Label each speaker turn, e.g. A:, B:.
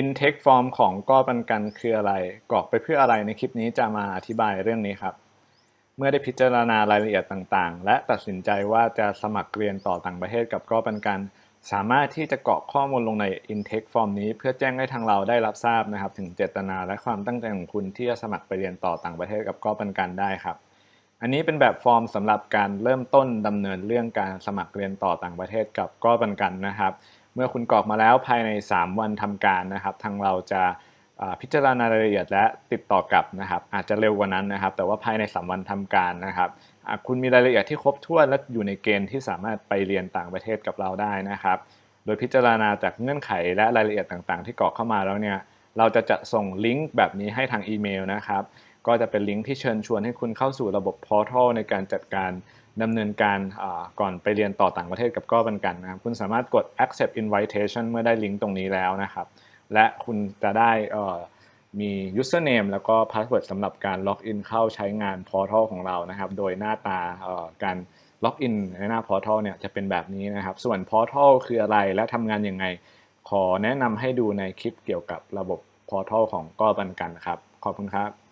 A: intake form ของก้อปันกันคืออะไรกรอกไปเพื่ออะไรในคลิปนี้จะมาอธิบายเรื่องนี้ครับ เมื่อได้พิจารณารายละเอียดต่างๆ และตัดสินใจว่าจะสมัครเรียนต่อต่างประเทศกับก้อปันกัน สามารถที่จะกรอกข้อมูลลงใน intake form นี้ เพื่อแจ้งให้ทางเราได้รับทราบนะครับ ถึงเจตนาและความตั้งใจของคุณที่จะสมัครไปเรียนต่อต่างประเทศกับก้อปันกันได้ครับ อันนี้เป็นแบบฟอร์มสำหรับการเริ่มต้นดำเนินเรื่องการสมัครเรียนต่อต่างประเทศกับก้อปันกันนะครับ เมื่อคุณกรอกมาแล้วภายใน 3 วันทำการนะครับ ทางเราจะพิจารณารายละเอียดและติดต่อกลับนะครับ อาจจะเร็วกว่านั้นนะครับ แต่ว่าภายใน 3 วันทำการนะครับคุณมีรายละเอียดที่ครบถ้วนและอยู่ในเกณฑ์ที่สามารถไปเรียนต่างประเทศกับเราได้นะครับ โดยพิจารณาจากเงื่อนไขและรายละเอียดต่างๆ ที่กรอกเข้ามาแล้วเนี่ยเราจะจะส่งลิงก์แบบนี้ให้ทางอีเมลนะครับ ก็จะเป็นลิงก์ที่เชิญชวนให้คุณเข้าสู่ระบบ Portal ในการจัดการดำเนินการก่อนไปเรียนต่อต่างประเทศกับก้อบันกันนะครับ คุณสามารถกด accept invitation เมื่อได้ลิงก์ตรงนี้แล้วนะครับ และคุณจะได้มี username แล้วก็ password สำหรับการล็อกอินเข้าใช้งาน Portal ของเรานะครับ โดยหน้าตาการล็อกอินในหน้า Portal เนี่ยจะเป็นแบบนี้นะครับ ส่วน Portal คืออะไรและทำงานยังไง ขอแนะนำให้ดูในคลิปเกี่ยวกับระบบ Portal ของก้อบันกันครับ ขอบคุณครับ